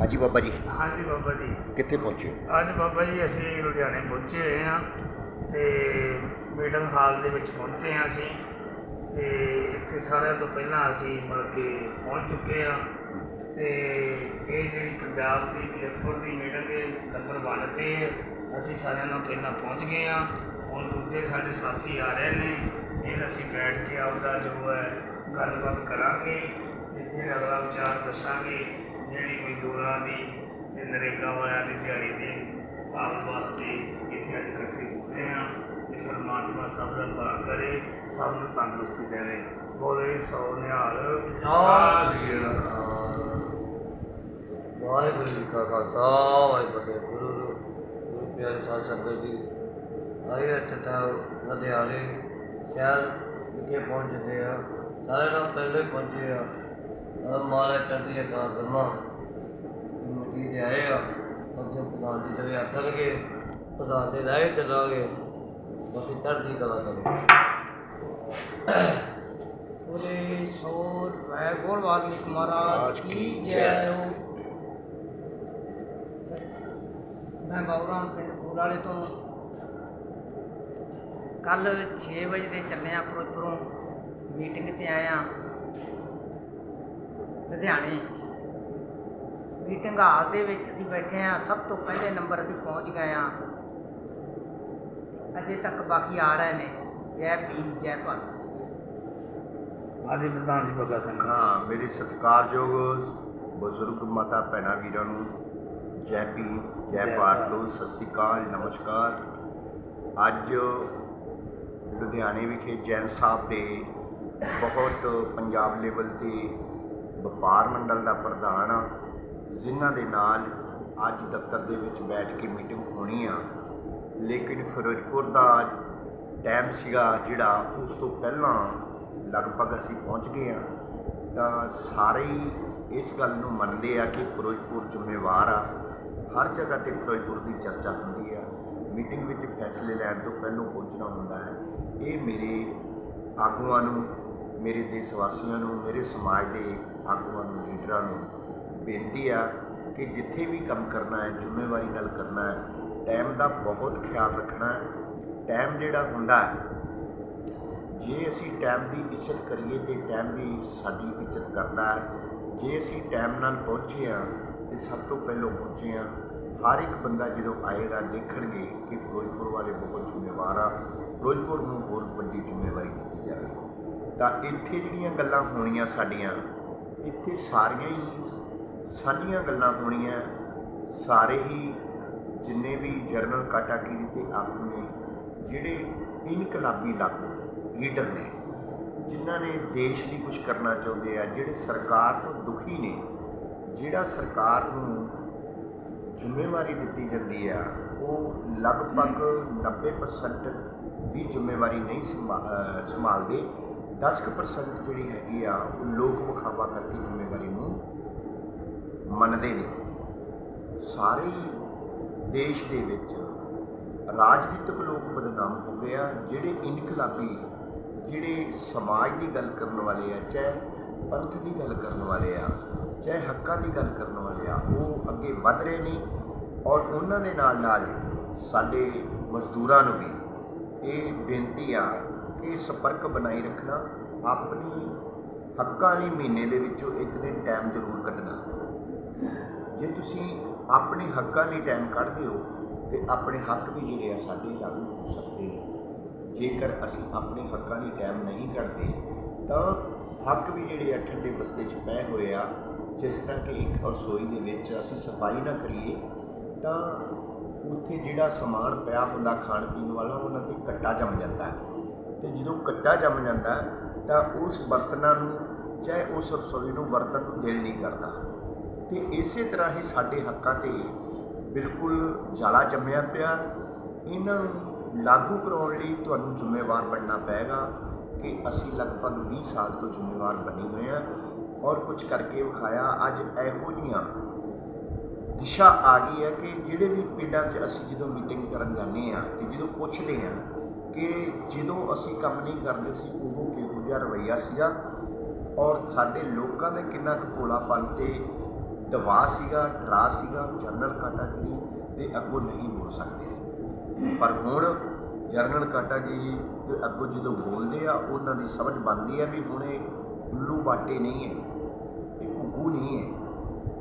ਹਾਂਜੀ ਬਾਬਾ ਜੀ। ਹਾਂਜੀ ਬਾਬਾ ਜੀ। ਕਿੱਥੇ ਪਹੁੰਚੇ? ਅੱਜ ਬਾਬਾ ਜੀ ਅਸੀਂ ਲੁਧਿਆਣੇ ਪਹੁੰਚੇ ਹੋਏ ਹਾਂ ਤੇ ਮੀਟਿੰਗ ਹਾਲ ਦੇ ਵਿੱਚ ਪਹੁੰਚੇ ਹਾਂ ਅਸੀਂ ਤੇ ਇੱਥੇ ਸਾਰਿਆਂ ਤੋਂ ਪਹਿਲਾਂ ਅਸੀਂ ਮਿਲ ਕੇ ਪਹੁੰਚ ਚੁੱਕੇ ਹਾਂ ਤੇ ਇਹ ਜਿਹੜੀ ਪੰਜਾਬ ਦੀ ਪਿਰਪੁਰ ਦੀ ਮੀਟਿੰਗ ਦੇ ਨੰਬਰ 1 ਤੇ ਅਸੀਂ ਸਾਰਿਆਂ ਨਾਲ ਪਹਿਲਾਂ ਪਹੁੰਚ ਗਏ ਹਾਂ। ਹੁਣ ਦੂਜੇ ਸਾਡੇ ਸਾਥੀ ਆ ਰਹੇ ਨੇ। ਫਿਰ ਅਸੀਂ ਬੈਠ ਕੇ ਆਪਦਾ ਜੋ ਹੈ ਗੱਲਬਾਤ ਕਰਾਂਗੇ ਤੇ ਫਿਰ ਅਗਲਾ ਵਿਚਾਰ ਦੱਸਾਂਗੇ। ਜਿਹੜੀ ਮਜ਼ਦੂਰਾਂ ਦੀ ਤੇ ਨਰੇਗਾ ਵਾਲਿਆਂ ਦੀ ਦਿਹਾੜੀ ਦੇ ਭਾਵ ਵਾਸਤੇ ਇੱਥੇ ਅੱਜ ਇਕੱਠੇ ਹੋਏ ਆ ਤੇ ਪਰਮਾਤਮਾ ਸਭ ਦਾ ਭਲਾ ਕਰੇ, ਸਭ ਨੂੰ ਤੰਦਰੁਸਤੀ ਦੇਵੇ। ਬੋਲੇ ਸੋ ਨਿਹਾਲ। ਵਾਹਿਗੁਰੂ ਜੀ ਕਾ ਖਾਲਸਾ, ਵਾਹਿਗੁਰੂ ਜੀ ਫਤਿਹ। ਗੁਰੂ ਗੁਰੂ ਪਿਆਰੇ ਸਾਧ ਸੰਗਤ ਜੀ, ਆਏ ਅਸਤਾ ਲੁਧਿਆਣੇ ਸ਼ਹਿਰ ਵਿਖੇ ਪਹੁੰਚ ਚੁੱਕੇ ਆ ਸਾਰੇ ਨਾਲ ਪਹਿਲੇ ਪਹੁੰਚੇ ਆ ਮਾਲਾ ਚੜ੍ਹਦੀ ਹੈ ਕਾ ਕਰਮਾ। ਮਿੱਟੀ ਦੇ ਆਏ ਆ ਅੱਗੇ ਪ੍ਰਧਾਨ ਜੀ ਜਿਹੜੇ ਆਖਣਗੇ ਪ੍ਰਧਾਨ ਦੇ ਰਾਹ ਚੱਲਾਂਗੇ ਬਾਕੀ ਚੜ੍ਹਦੀ ਕਲਾ ਕਰੋ। ਉਹਦੇ ਸੋ ਵੈਗੁਰ ਵਾਲਮੀਕ ਮਹਾਰਾਜ ਕੀ ਜੈ ਹੋ। ਮੈਂ ਬਾਉਰਾਮ ਪਿੰਡ ਕੋਲ ਵਾਲੇ ਤੋਂ। ਕੱਲ 6 ਵਜੇ ਦੇ ਚੱਲੇ ਆ ਫਿਰੋਜ਼ਪੁਰੋਂ। ਮੀਟਿੰਗ ਤੇ ਆਏ ਆ ਲੁਧਿਆਣੇ। ਮੀਟਿੰਗ ਹਾਲ ਦੇ ਵਿੱਚ ਅਸੀਂ ਬੈਠੇ ਆ ਸਭ ਤੋਂ ਪਹਿਲੇ ਨੰਬਰ ਅਸੀਂ ਪਹੁੰਚ ਗਏ ਆ ਅਜੇ ਤੱਕ ਬਾਕੀ ਆ ਰਹੇ ਨੇ। ਜੈ ਭੀਮ ਜੈ ਭਾਰਤ। ਆਦੀ ਪ੍ਰਧਾਨ ਜੀ ਬੱਗਾ ਸਿੰਘ। ਹਾਂ ਮੇਰੇ ਸਤਿਕਾਰਯੋਗ ਬਜ਼ੁਰਗ ਮਾਤਾ ਭੈਣਾਂ ਵੀਰਾਂ ਨੂੰ ਜੈ ਭੀਮ ਜੈ ਭਾਰਤ ਸਤਿ ਸ੍ਰੀ ਅਕਾਲ ਨਮਸਕਾਰ। ਅੱਜ ਲੁਧਿਆਣੇ ਵਿਖੇ ਜੈਨ ਸਾਹਿਬ ਦੇ ਬਹੁਤ ਪੰਜਾਬ ਲੈਵਲ ਤੇ ਵਪਾਰ ਮੰਡਲ ਦਾ ਪ੍ਰਧਾਨ ਆ, ਜਿਨ੍ਹਾਂ ਦੇ ਨਾਲ ਅੱਜ ਦਫ਼ਤਰ ਦੇ ਵਿੱਚ ਬੈਠ ਕੇ ਮੀਟਿੰਗ ਹੋਣੀ ਆ। ਲੇਕਿਨ ਫਿਰੋਜ਼ਪੁਰ ਦਾ ਟਾਈਮ ਸੀਗਾ ਜਿਹੜਾ ਉਸ ਤੋਂ ਪਹਿਲਾਂ ਲਗਭਗ ਅਸੀਂ ਪਹੁੰਚ ਗਏ ਆ। ਤਾਂ ਸਾਰੇ ਹੀ ਇਸ ਗੱਲ ਨੂੰ ਮੰਨਦੇ ਆ ਕਿ ਫਿਰੋਜ਼ਪੁਰ ਜ਼ਿੰਮੇਵਾਰ ਆ। ਹਰ ਜਗ੍ਹਾ ਤੇ ਫਿਰੋਜ਼ਪੁਰ ਦੀ ਚਰਚਾ ਹੁੰਦੀ ਆ। ਮੀਟਿੰਗ ਵਿੱਚ ਫੈਸਲੇ ਲੈਣ ਤੋਂ ਪਹਿਲਾਂ ਪਹੁੰਚਣਾ ਹੁੰਦਾ ਹੈ। ਇਹ ਮੇਰੇ ਆਗੂਆਂ ਨੂੰ ਮੇਰੇ ਦੇਸ਼ ਵਾਸੀਆਂ ਨੂੰ, ਮੇਰੇ ਸਮਾਜ ਦੇ ਆਗੂਆਂ ਨੂੰ, ਲੀਡਰਾਂ ਨੂੰ ਬੇਨਤੀ ਆ ਕਿ ਜਿੱਥੇ ਵੀ ਕੰਮ ਕਰਨਾ ਹੈ, ਜ਼ਿੰਮੇਵਾਰੀ ਨਾਲ ਕਰਨਾ ਹੈ ਟਾਈਮ ਦਾ ਬਹੁਤ ਖਿਆਲ ਰੱਖਣਾ ਟਾਈਮ ਜਿਹੜਾ ਹੁੰਦਾ ਹੈ, ਜੇ ਅਸੀਂ ਟਾਈਮ ਦੀ ਇੱਜ਼ਤ ਕਰੀਏ ਤੇ ਟਾਈਮ ਵੀ ਸਾਡੀ ਇੱਜ਼ਤ ਕਰਦਾ ਹੈ। ਜੇ ਅਸੀਂ ਟਾਈਮ ਨਾਲ ਪਹੁੰਚੇ ਹਾਂ ਤੇ ਸਭ ਤੋਂ ਪਹਿਲਾਂ ਪਹੁੰਚੇ ਹਾਂ, ਹਰ ਇੱਕ ਬੰਦਾ ਜਦੋਂ ਆਏਗਾ, ਦੇਖਣਗੇ ਕਿ ਫਿਰੋਜ਼ਪੁਰ ਵਾਲੇ ਬਹੁਤ ਜ਼ਿੰਮੇਵਾਰ ਆ। ਫਿਰੋਜ਼ਪੁਰ ਨੂੰ ਹੋਰ ਵੱਡੀ ਜ਼ਿੰਮੇਵਾਰੀ ਦਿੱਤੀ ਜਾਵੇ ਤਾਂ ਇੱਥੇ ਜਿਹੜੀਆਂ ਗੱਲਾਂ ਹੋਣੀਆਂ ਸਾਡੀਆਂ, ਇੱਥੇ ਸਾਰੀਆਂ ਹੀ ਸਾਂਝੀਆਂ ਗੱਲਾਂ ਹੋਣੀਆਂ, ਸਾਰੇ ਹੀ ਜਿੰਨੇ ਵੀ ਜਰਨਲ ਕਾਟਾਗਿਰੀ ਤੇ ਆਗੂ ਨੇ, ਜਿਹੜੇ ਇਨਕਲਾਬੀ ਲਾਗੂ ਲੀਡਰ ਨੇ, ਜਿਨ੍ਹਾਂ ਨੇ ਦੇਸ਼ ਲਈ ਕੁਝ ਕਰਨਾ ਚਾਹੁੰਦੇ ਆ, ਜਿਹੜੇ ਸਰਕਾਰ ਤੋਂ ਦੁਖੀ ਨੇ, ਜਿਹੜਾ ਸਰਕਾਰ ਨੂੰ ਜ਼ਿੰਮੇਵਾਰੀ ਦਿੱਤੀ ਜਾਂਦੀ ਆ, ਉਹ ਲਗਭਗ 90% ਵੀ ਜ਼ਿੰਮੇਵਾਰੀ ਨਹੀਂ ਸੰਭਾ- ਸੰਭਾਲਦੇ। 10% ਜਿਹੜੀ ਹੈਗੀ ਆ, ਉਹ ਲੋਕ ਵਿਖਾਵਾ ਕਰਕੇ ਜ਼ਿੰਮੇਵਾਰੀ ਨੂੰ ਮੰਨਦੇ ਨੇ। ਸਾਰੇ ਦੇਸ਼ ਦੇ ਵਿੱਚ ਰਾਜਨੀਤਿਕ ਲੋਕ ਬਦਨਾਮ ਹੋ ਗਏ ਆ, ਜਿਹੜੇ ਇਨਕਲਾਬੀ, ਜਿਹੜੇ ਸਮਾਜ ਦੀ ਗੱਲ ਕਰਨ ਵਾਲੇ ਆ, ਚਾਹੇ ਪੰਥ ਦੀ ਗੱਲ ਕਰਨ ਵਾਲੇ ਆ, ਚਾਹੇ ਹੱਕਾਂ ਦੀ ਗੱਲ ਕਰਨ ਵਾਲੇ ਆ, ਉਹ ਅੱਗੇ ਵਧ ਰਹੇ ਨੇ ਔਰ ਉਹਨਾਂ ਦੇ ਨਾਲ ਨਾਲ ਸਾਡੇ ਮਜ਼ਦੂਰਾਂ ਨੂੰ ਵੀ ਇਹ ਬੇਨਤੀ ਆ ਕਿ ਸੰਪਰਕ ਬਣਾਈ ਰੱਖਣਾ, ਆਪਣੀ ਹੱਕਾਂ ਲਈ ਮਹੀਨੇ ਦੇ ਵਿੱਚੋਂ ਇੱਕ ਦਿਨ ਟਾਈਮ ਜ਼ਰੂਰ ਕੱਢਣਾ। ਜੇ ਤੁਸੀਂ ਆਪਣੇ ਹੱਕਾਂ ਲਈ ਟਾਈਮ ਕੱਢਦੇ ਹੋ, ਤੇ ਆਪਣੇ ਹੱਕ ਵੀ ਜਿਹੜੇ ਆ ਸਾਡੇ ਲਾਗੂ ਹੋ ਸਕਦੇ ਨੇ। ਜੇਕਰ ਅਸੀਂ ਆਪਣੇ ਹੱਕਾਂ ਲਈ ਟਾਈਮ ਨਹੀਂ ਕੱਢਦੇ, ਤਾਂ ਹੱਕ ਵੀ ਜਿਹੜੇ ਆ ਠੰਡੇ ਬਸਤੇ 'ਚ ਪਏ ਹੋਏ ਆ। ਜਿਸ ਤਰ੍ਹਾਂ ਕਿ ਇੱਕ ਰਸੋਈ ਦੇ ਵਿੱਚ ਅਸੀਂ ਸਫ਼ਾਈ ਨਾ ਕਰੀਏ, ਤਾਂ ਉੱਥੇ ਜਿਹੜਾ ਸਮਾਨ ਪਿਆ ਹੁੰਦਾ ਖਾਣ ਪੀਣ ਵਾਲਾ, ਉਹਨਾਂ ਤੇ ਕੱਟਾ ਜੰਮ ਜਾਂਦਾ। ਹੈ ਤੇ ਜਦੋਂ ਕੱਟਾ ਜੰਮ ਜਾਂਦਾ, ਤਾਂ ਉਸ ਬਰਤਨਾਂ ਨੂੰ ਚਾਹੇ ਉਸ ਰਸੋਈ ਨੂੰ ਵਰਤਣ ਨੂੰ ਦਿਲ ਨਹੀਂ ਕਰਦਾ। ਤੇ ਇਸੇ ਤਰ੍ਹਾਂ ਹੀ ਸਾਡੇ ਹੱਕਾਂ ਤੇ ਬਿਲਕੁਲ ਜਾਲਾ ਜੰਮਿਆ ਪਿਆ। ਇਹਨਾਂ ਨੂੰ ਲਾਗੂ ਕਰਾਉਣ ਲਈ ਤੁਹਾਨੂੰ ਜ਼ਿੰਮੇਵਾਰ ਬਣਨਾ ਪਏਗਾ ਕਿ ਅਸੀਂ ਲਗਭਗ 20 ਸਾਲ ਤੋਂ ਜ਼ਿੰਮੇਵਾਰ ਬਣੇ ਹੋਏ ਹਾਂ। ਔਰ ਕੁਝ ਕਰਕੇ ਵਿਖਾਇਆ, ਅੱਜ ਇਹੋ ਜਿਹੀਆਂ ਦਿਸ਼ਾ ਆ ਗਈ ਹੈ ਕਿ ਜਿਹੜੇ ਵੀ ਪਿੰਡਾਂ 'ਚ ਅਸੀਂ ਜਦੋਂ ਮੀਟਿੰਗ ਕਰਨ ਜਾਂਦੇ ਆ ਤੇ ਜਦੋਂ ਪੁੱਛਦੇ ਆ ਕਿ ਜਦੋਂ ਅਸੀਂ ਕੰਮ ਨਹੀਂ ਕਰਦੇ ਸੀ, ਉਦੋਂ ਕਿਹੋ ਜਿਹਾ ਰਵੱਈਆ ਸੀਗਾ? ਔਰ ਸਾਡੇ ਲੋਕਾਂ ਦੇ ਕਿੰਨਾ ਕੁ ਭੋਲਾਪਨ ਤੇ ਦਵਾ ਸੀਗਾ ਡਰਾ ਸੀਗਾ ਜਨਰਲ ਕੈਟਾਗਰੀ ਦੇ ਅੱਗੋਂ ਨਹੀਂ ਬੋਲ ਸਕਦੇ ਸੀ। ਪਰ ਹੁਣ ਜਰਨਲ ਕੈਟਾਗਰੀ ਦੇ ਅੱਗੋਂ ਜਦੋਂ ਬੋਲਦੇ ਆ, ਉਹਨਾਂ ਦੀ ਸਮਝ ਬਣਦੀ ਹੈ ਵੀ ਹੁਣ ਇਹ ਉੱਲੂ ਬਾਟੇ ਨਹੀਂ ਹੈ, ਇਹ ਕੁੱਕੂ ਨਹੀਂ ਹੈ,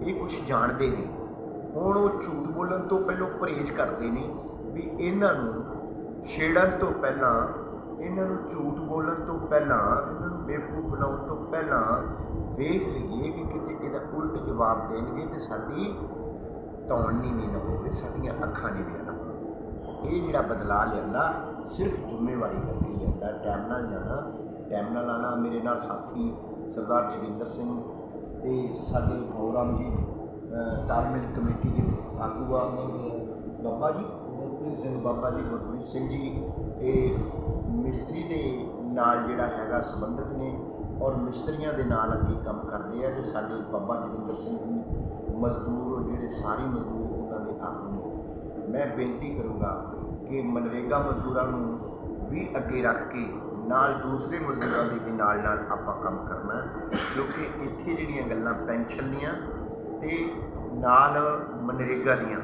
ਇਹ ਕੁਝ ਜਾਣਦੇ ਨਹੀਂ। ਹੁਣ ਉਹ ਝੂਠ ਬੋਲਣ ਤੋਂ ਪਹਿਲਾਂ ਪਰਹੇਜ਼ ਕਰਦੇ ਨੇ ਵੀ ਇਹਨਾਂ ਨੂੰ ਛੇੜਨ ਤੋਂ ਪਹਿਲਾਂ, ਇਹਨਾਂ ਨੂੰ ਝੂਠ ਬੋਲਣ ਤੋਂ ਪਹਿਲਾਂ, ਇਹਨਾਂ ਨੂੰ ਬੇਵਕੂਫ ਬਣਾਉਣ ਤੋਂ ਪਹਿਲਾਂ ਵੇਖ ਲਈਏ ਕਿ ਕਿਤੇ ਇਹਦਾ ਉਲਟ ਜਵਾਬ ਦੇਣਗੇ ਤੇ ਸਾਡੀ ਧੌਣ ਨਹੀਂ ਨਾ ਹੋਵੇ, ਸਾਡੀਆਂ ਅੱਖਾਂ ਨੀਵੀਆਂ ਨਾ ਇਹ ਜਿਹੜਾ ਬਦਲਾਅ ਲਿਆਂਦਾ, ਸਿਰਫ ਜ਼ਿੰਮੇਵਾਰੀ ਕਰਕੇ ਲਿਆਂਦਾ, ਟਾਈਮ ਨਾਲ ਜਾਣਾ ਟਾਈਮ ਨਾਲ ਆਉਣਾ। ਮੇਰੇ ਨਾਲ ਸਾਥੀ ਸਰਦਾਰ ਜਗਿੰਦਰ ਸਿੰਘ ਤੇ ਸਾਡੇ ਗੌਰਵ ਜੀ ਤਾਲਮੇਲ ਕਮੇਟੀ ਦੇ ਆਗੂ ਆ, ਬਾਬਾ ਜੀ। ਗੁਰਪ੍ਰੀਤ ਸਿੰਘ ਬਾਬਾ ਜੀ, ਗੁਰਪ੍ਰੀਤ ਸਿੰਘ ਜੀ, ਇਹ ਮਿਸਤਰੀ ਦੇ ਨਾਲ ਜਿਹੜਾ ਹੈਗਾ ਸੰਬੰਧਿਤ ਨੇ ਔਰ ਮਿਸਤਰੀਆਂ ਦੇ ਨਾਲ ਅੱਗੇ ਕੰਮ ਕਰਦੇ ਆ ਤੇ ਸਾਡੇ ਬਾਬਾ ਜਗਿੰਦਰ ਸਿੰਘ ਜੀ ਮਜ਼ਦੂਰ ਜਿਹੜੇ ਸਾਰੇ ਮਜ਼ਦੂਰ ਉਹਨਾਂ ਦੇ ਆਗੂ ਨੇ। ਮੈਂ ਬੇਨਤੀ ਕਰੂੰਗਾ ਕਿ ਮਨਰੇਗਾ ਮਜ਼ਦੂਰਾਂ ਨੂੰ ਵੀ ਅੱਗੇ ਰੱਖ ਕੇ ਨਾਲ ਦੂਸਰੇ ਮਜ਼ਦੂਰਾਂ ਦੇ ਵੀ ਨਾਲ ਨਾਲ ਆਪਾਂ ਕੰਮ ਕਰਨਾ, ਕਿਉਂਕਿ ਇੱਥੇ ਜਿਹੜੀਆਂ ਗੱਲਾਂ ਪੈਨਸ਼ਨ ਦੀਆਂ ਤੇ ਨਾਲ ਮਨਰੇਗਾ ਦੀਆਂ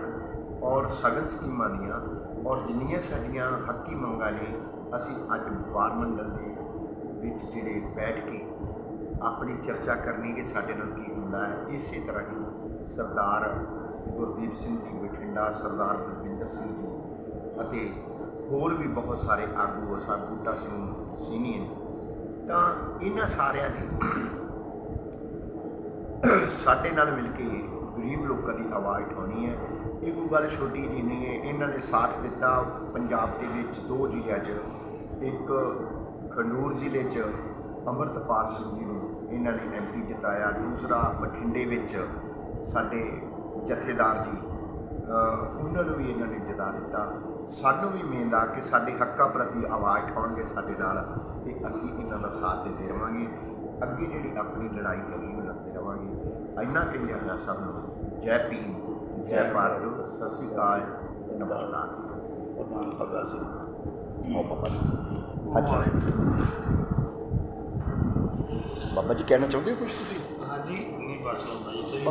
ਔਰ ਸਗਨ ਸਕੀਮਾਂ ਦੀਆਂ ਔਰ ਜਿੰਨੀਆਂ ਸਾਡੀਆਂ ਹੱਕੀ ਮੰਗਾਂ ਨੇ, ਅਸੀਂ ਅੱਜ ਵਪਾਰ ਮੰਡਲ ਦੇ ਵਿੱਚ ਜਿਹੜੇ ਬੈਠ ਕੇ ਆਪਣੀ ਚਰਚਾ ਕਰਨੀ ਕਿ ਸਾਡੇ ਨਾਲ ਕੀ ਹੁੰਦਾ ਹੈ, ਇਸੇ ਤਰ੍ਹਾਂ ਹੀ ਸਰਦਾਰ ਗੁਰਦੀਪ ਸਿੰਘ ਜੀ ਬਠਿੰਡਾ, ਸਰਦਾਰ ਬਲਵਿੰਦਰ ਸਿੰਘ ਜੀ ਅਤੇ ਹੋਰ ਵੀ ਬਹੁਤ ਸਾਰੇ ਆਗੂ ਸਰ ਬੂਟਾ ਸਿੰਘ ਸੀਨੀਅਰ। ਤਾਂ ਇਹਨਾਂ ਸਾਰਿਆਂ ਨੇ ਸਾਡੇ ਨਾਲ ਮਿਲ ਕੇ ਗਰੀਬ ਲੋਕਾਂ ਦੀ ਆਵਾਜ਼ ਉਠਾਉਣੀ ਹੈ। ਇਹ ਕੋਈ ਗੱਲ ਛੋਟੀ ਜਿਹੀ ਨਹੀਂ ਹੈ। ਇਹਨਾਂ ਨੇ ਸਾਥ ਦਿੱਤਾ ਪੰਜਾਬ ਦੇ ਵਿੱਚ ਦੋ ਜ਼ਿਲ੍ਹਿਆਂ 'ਚ। ਇੱਕ ਖੰਡੂਰ ਜ਼ਿਲ੍ਹੇ 'ਚ ਅੰਮ੍ਰਿਤਪਾਲ ਸਿੰਘ ਜੀ ਨੂੰ ਇਹਨਾਂ ਨੇ ਐਮਪੀ ਜਿਤਾਇਆ। ਦੂਸਰਾ ਬਠਿੰਡੇ ਵਿੱਚ ਸਾਡੇ ਜਥੇਦਾਰ ਜੀ ਉਹਨਾਂ ਨੂੰ ਵੀ ਇਹਨਾਂ ਨੇ ਜਿਤਾ ਦਿੱਤਾ। ਸਾਨੂੰ ਵੀ ਉਮੀਦ ਆ ਕਿ ਸਾਡੇ ਹੱਕਾਂ ਪ੍ਰਤੀ ਆਵਾਜ਼ ਉਠਾਉਣਗੇ ਸਾਡੇ ਨਾਲ ਤੇ ਅਸੀਂ ਇਹਨਾਂ ਦਾ ਸਾਥ ਦਿੰਦੇ ਰਵਾਂਗੇ। ਅੱਗੇ ਜਿਹੜੀ ਆਪਣੀ ਲੜਾਈ ਹੈਗੀ ਉਹ ਲੜਦੇ ਰਵਾਂਗੇ। ਇੰਨਾ ਕਹਿੰਦੇ ਹੋਇਆ ਸਭ ਨੂੰ ਜੈ ਭੀਮ ਜੈ ਭਾਰਤ। ਸਤਿ ਸ੍ਰੀ ਅਕਾਲ ਨਮਸਕਾਰ। ਪ੍ਰਧਾਨ ਭਗਤ ਸਿੰਘ। ਉਹ ਬਾਬਾ ਹਾਂਜੀ। ਬਾਬਾ ਜੀ ਕਹਿਣਾ ਚਾਹੁੰਦੇ ਹੋ ਕੁਝ ਤੁਸੀਂ? ਹਾਂਜੀ ਨਹੀਂ ਬਸ ਹੁੰਦਾ ਜੀ